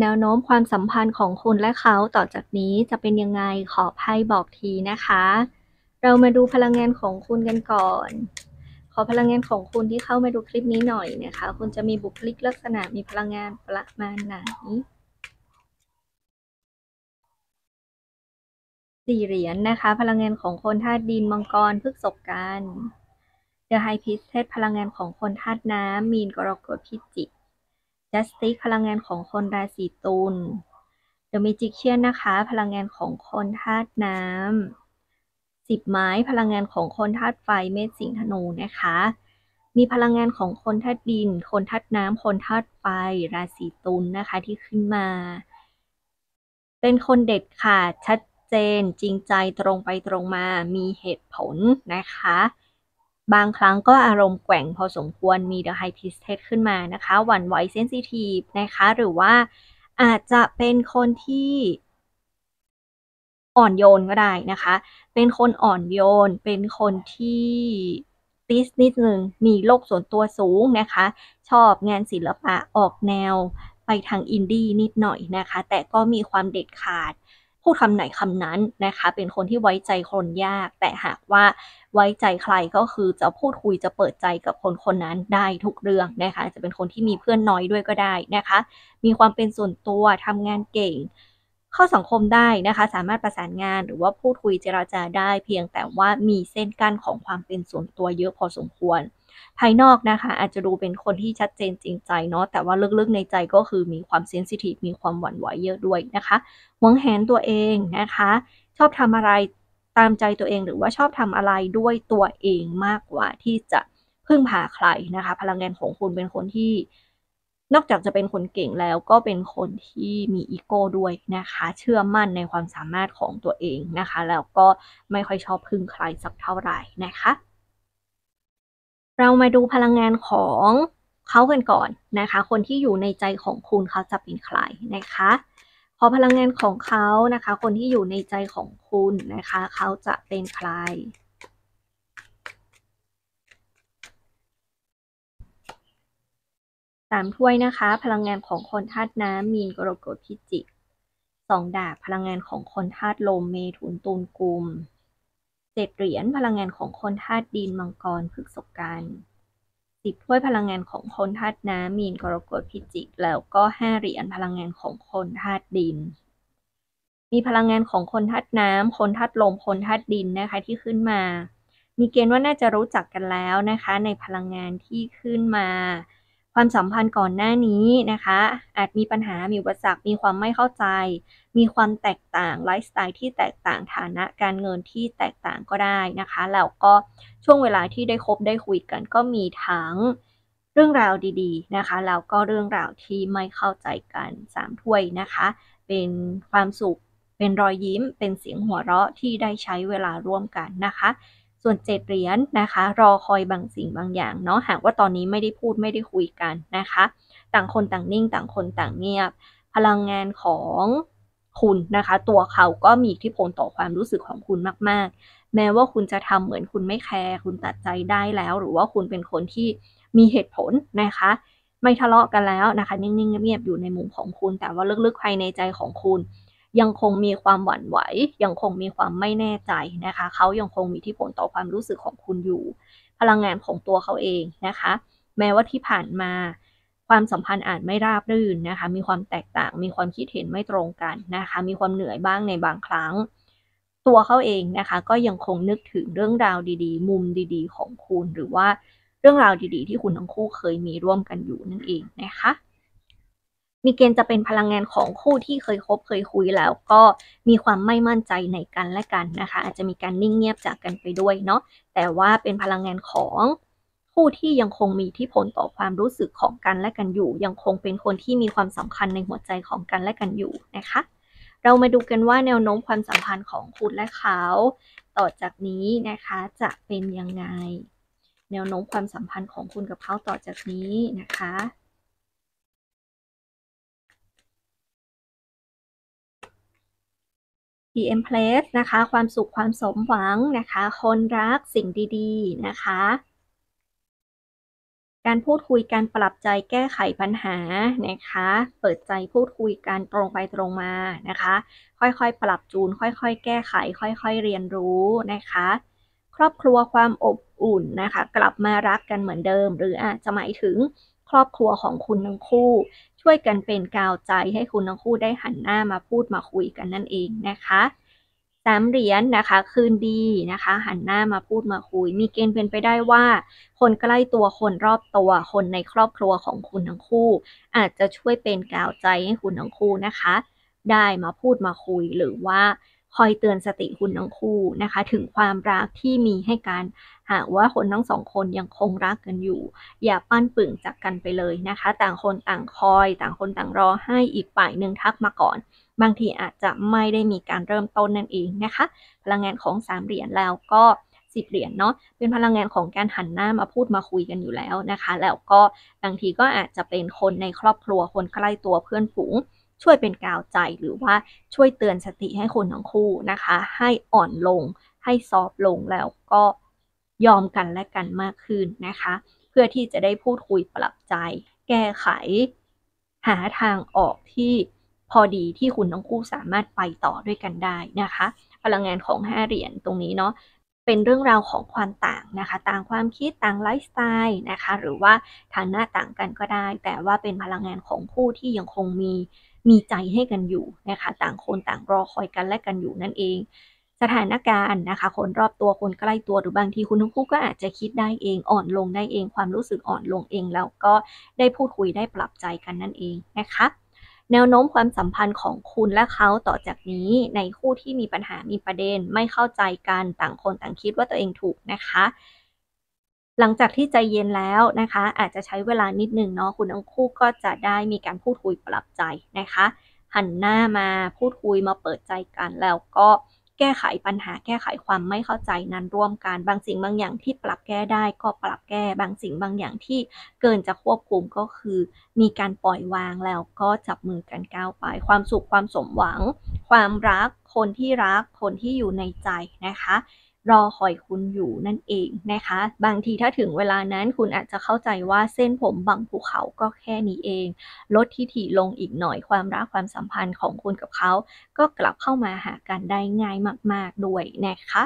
แนวโน้มความสัมพันธ์ของคุณและเขาต่อจากนี้จะเป็นยังไงขอไพ่บอกทีนะคะ เรามาดูพลังงานของคุณกันก่อน ขอพลังงานของคุณที่เข้ามาดูคลิปนี้หน่อยนะคะ คุณจะมีบุคลิกลักษณะมีพลังงานประมาณไหนสี่เหรียญนนะคะ พลังงานของคนธาตุดินมังกรพฤกษกกัน The High Priestess พลังงานของคนธาตุน้ำมีนกรกฎพิจิก Justice พลังงานของคนราศีตุล The Magician นะคะ พลังงานของคนธาตุน้ำสิบไม้พลังงานของคนธาตุไฟเมษสิงห์ธนูนะคะ มีพลังงานของคนธาตุดิน คนธาตุน้ำคนธาตุไฟ ราศีตุลนะคะที่ขึ้นมา เป็นคนเด็ดขาดชัดเจนจริงใจตรงไปตรงมามีเหตุผลนะคะ บางครั้งก็อารมณ์แกว่งพอสมควรมี The High Priestess ขึ้นมานะคะ หวั่นไหวเซนซิทีฟนะคะ หรือว่าอาจจะเป็นคนที่อ่อนโยนก็ได้นะคะ เป็นคนอ่อนโยน เป็นคนที่ติสนิดนึง มีโลกส่วนตัวสูงนะคะ ชอบงานศิลปะออกแนวไปทางอินดี้นิดหน่อยนะคะ แต่ก็มีความเด็ดขาด พูดคำไหนคำนั้นนะคะ เป็นคนที่ไว้ใจคนยาก แต่หากว่าไว้ใจใครก็คือจะพูดคุยจะเปิดใจกับคนคนนั้นได้ทุกเรื่องนะคะ จะเป็นคนที่มีเพื่อนน้อยด้วยก็ได้นะคะ มีความเป็นส่วนตัวทำงานเก่ง เข้าสังคมได้นะคะ สามารถประสานงานหรือว่าพูดคุยเจราจาได้ เพียงแต่ว่ามีเส้นกั้นของความเป็นส่วนตัวเยอะพอสมควร ภายนอกนะคะ อาจจะดูเป็นคนที่ชัดเจนจริงใจเนาะแต่ว่าลึกๆในใจก็คือมีความเซนซิทีฟมีความหวั่นไหวเยอะด้วยนะคะหวงแหนตัวเองนะคะ ชอบทำอะไรตามใจตัวเองหรือว่าชอบทำอะไรด้วยตัวเองมากกว่าที่จะพึ่งพาใครนะคะ พลังงานของคุณเป็นคนที่ นอกจากจะเป็นคนเก่งแล้วก็เป็นคนที่มีอีโก้ด้วยนะคะ เชื่อมั่นในความสามารถของตัวเองนะคะ แล้วก็ไม่ค่อยชอบพึ่งใครสักเท่าไหร่นะคะ เรามาดูพลังงานของเขากันก่อนนะคะ คนที่อยู่ในใจของคุณเขาจะเป็นใครนะคะพอพลังงานของเขานะคะ คนที่อยู่ในใจของคุณนะคะ เขาจะเป็นใคร สามถ้วยนะคะ พลังงานของคนธาตุน้ำมีนกรกฎพิจิกสองดาบพลังงานของคนธาตุลมเมถุนตูนกุมเจ็ดเหรียญพลังงานของคนธาตุดินมังกรพฤกษกันสิบถ้วยพลังงานของคนธาตุน้ำมีนกรกฎพิจิก แล้วก็ห้าเหรียญพลังงานของคนธาตุดิน มีพลังงานของคนธาตุน้ำคนธาตุลมคนธาตุดินนะคะที่ขึ้นมา มีเกณฑ์ว่าน่าจะรู้จักกันแล้วนะคะ ในพลังงานที่ขึ้นมา ความสัมพันธ์ก่อนหน้านี้นะคะ อาจมีปัญหา มีอุปสรรค มีความไม่เข้าใจ มีความแตกต่าง ไลฟ์สไตล์ที่แตกต่าง ฐานะการเงินที่แตกต่างก็ได้นะคะ แล้วก็ช่วงเวลาที่ได้คบได้คุยกันก็มีทั้งเรื่องราวดีๆนะคะ แล้วก็เรื่องราวที่ไม่เข้าใจกันสามถ้วยนะคะ เป็นความสุข เป็นรอยยิ้ม เป็นเสียงหัวเราะที่ได้ใช้เวลาร่วมกันนะคะ ส่วนเจ็ดเหรียญนะคะ รอคอยบางสิ่งบางอย่างเนาะหากว่าตอนนี้ไม่ได้พูดไม่ได้คุยกันนะคะ ต่างคนต่างนิ่งต่างคนต่างเงียบ พลังงานของคุณนะคะ ตัวเขาก็มีอิทธิพลต่อความรู้สึกของคุณมาก ๆ แม้ว่าคุณจะทำเหมือนคุณไม่แคร์คุณตัดใจได้แล้ว หรือว่าคุณเป็นคนที่มีเหตุผลนะคะ ไม่ทะเลาะกันแล้วนะคะ นิ่งๆเงียบๆอยู่ในมุมของคุณ แต่ว่าลึกๆภายในใจของคุณ ยังคงมีความหวั่นไหว ยังคงมีความไม่แน่ใจนะคะเขายังคงมีที่ผลต่อความรู้สึกของคุณอยู่ พลังงานของตัวเขาเองนะคะ แม้ว่าที่ผ่านมาความสัมพันธ์อาจไม่ราบรื่นนะคะ มีความแตกต่าง มีความคิดเห็นไม่ตรงกันนะคะ มีความเหนื่อยบ้างในบางครั้ง ตัวเขาเองนะคะ ก็ยังคงนึกถึงเรื่องราวดีๆ มุมดีๆ ของคุณ หรือว่าเรื่องราวดีๆ ที่คุณทั้งคู่เคยมีร่วมกันอยู่นั่นเองนะคะ มีเกณฑ์จะเป็นพลังงานของคู่ที่เคยคบเคยคุยแล้ว ก็มีความไม่มั่นใจในกันและกันนะคะ อาจจะมีการนิ่งเงียบจากกันไปด้วยเนาะแต่ว่าเป็นพลังงานของคู่ที่ยังคงมีที่ผลต่อความรู้สึกของกันและกันอยู่ ยังคงเป็นคนที่มีความสำคัญในหัวใจของกันและกันอยู่นะคะ เรามาดูกันว่าแนวโน้มความสัมพันธ์ของคุณและเขา ต่อจากนี้นะคะจะเป็นยังไง แนวโน้มความสัมพันธ์ของคุณกับเขาต่อจากนี้นะคะ PM Place นะคะ ความสุขความสมหวังนะคะ คนรักสิ่งดีๆนะคะ การพูดคุยการปรับใจแก้ไขปัญหานะคะ เปิดใจพูดคุยกันตรงไปตรงมานะคะ ค่อยๆ ปรับจูน ค่อยๆ แก้ไข ค่อยๆ เรียนรู้นะคะ ครอบครัวความอบอุ่นนะคะ กลับมารักกันเหมือนเดิม หรืออาจจะหมายถึง ครอบครัวของคุณทั้งคู่ ช่วยกันเป็นกาวใจให้คุณทั้งคู่ได้หันหน้ามาพูดมาคุยกันนั่นเองนะคะสามเหรียญนนะคะ คืนดีนะคะ หันหน้ามาพูดมาคุย มีเกณฑ์เป็นไปได้ว่า คนใกล้ตัวคนรอบตัวคนในครอบครัวของคุณทั้งคู่ อาจจะช่วยเป็นกาวใจให้คุณทั้งคู่นะคะ ได้มาพูดมาคุยหรือว่า คอยเตือนสติคุณทั้งคู่นะคะ ถึงความรักที่มีให้การหากว่าคนทั้งสองคนยังคงรักกันอยู่ อย่าปั้นปึ่งจากกันไปเลยนะคะ ต่างคนต่างคอย ต่างคนต่างรอให้อีกฝ่ายหนึ่งทักมาก่อน บางทีอาจจะไม่ได้มีการเริ่มต้นนั่นเองนะคะ พลังงานของสามเหรียญแล้วก็สิบเหรียญเนาะเป็นพลังงานของการหันหน้ามาพูดมาคุยกันอยู่แล้วนะคะ แล้วก็บางทีก็อาจจะเป็นคนในครอบครัวคนใกล้ตัวเพื่อนฝูง ช่วยเป็นกาวใจหรือว่าช่วยเตือนสติให้คนทั้งคู่นะคะ ให้อ่อนลง ให้ซอฟลงแล้วก็ยอมกันและกันมากขึ้นนะคะ เพื่อที่จะได้พูดคุยปรับใจ แก้ไข หาทางออกที่พอดีที่คุณทั้งคู่สามารถไปต่อด้วยกันได้นะคะ พลังงานของห้าเหรียญตรงนี้เนาะเป็นเรื่องราวของความต่างนะคะ ต่างความคิดต่างไลฟ์สไตล์นะคะ หรือว่าทางหน้าต่างกันก็ได้ แต่ว่าเป็นพลังงานของคู่ที่ยังคงมี มีใจให้กันอยู่นะคะต่างคนต่างรอคอยกันและกันอยู่นั่นเอง สถานการณ์นะคะ คนรอบตัวคนใกล้ตัวหรือบางทีคุณทั้งคู่ก็อาจจะคิดได้เองอ่อนลงได้เอง ความรู้สึกอ่อนลงเองแล้วก็ได้พูดคุยได้ปรับใจกันนั่นเองนะคะแนวโน้มความสัมพันธ์ของคุณและเขาต่อจากนี้ในคู่ที่มีปัญหามีประเด็นไม่เข้าใจกันต่างคนต่างคิดว่าตัวเองถูกนะคะ หลังจากที่ใจเย็นแล้วนะคะ อาจจะใช้เวลานิดนึงเนาะคุณทั้งคู่ก็จะได้มีการพูดคุยปรับใจนะคะ หันหน้ามาพูดคุยมาเปิดใจกันแล้วก็แก้ไขปัญหาแก้ไขความไม่เข้าใจนั้นร่วมกันบางสิ่งบางอย่างที่ปรับแก้ได้ก็ปรับแก้บางสิ่งบางอย่างที่เกินจะควบคุมก็คือ มีการปล่อยวางแล้วก็จับมือกันก้าวไป ความสุขความสมหวัง ความรักคนที่รักคนที่อยู่ในใจนะคะ รอคอยคุณอยู่นั่นเองนะคะ บางทีถ้าถึงเวลานั้นคุณอาจจะเข้าใจว่าเส้นผมบังภูเขาก็แค่นี้เอง ลดที่ถี่ลงอีกหน่อยความรักความสัมพันธ์ของคุณกับเขา ก็กลับเข้ามาหากันได้ง่ายมาก ๆ ด้วยนะคะ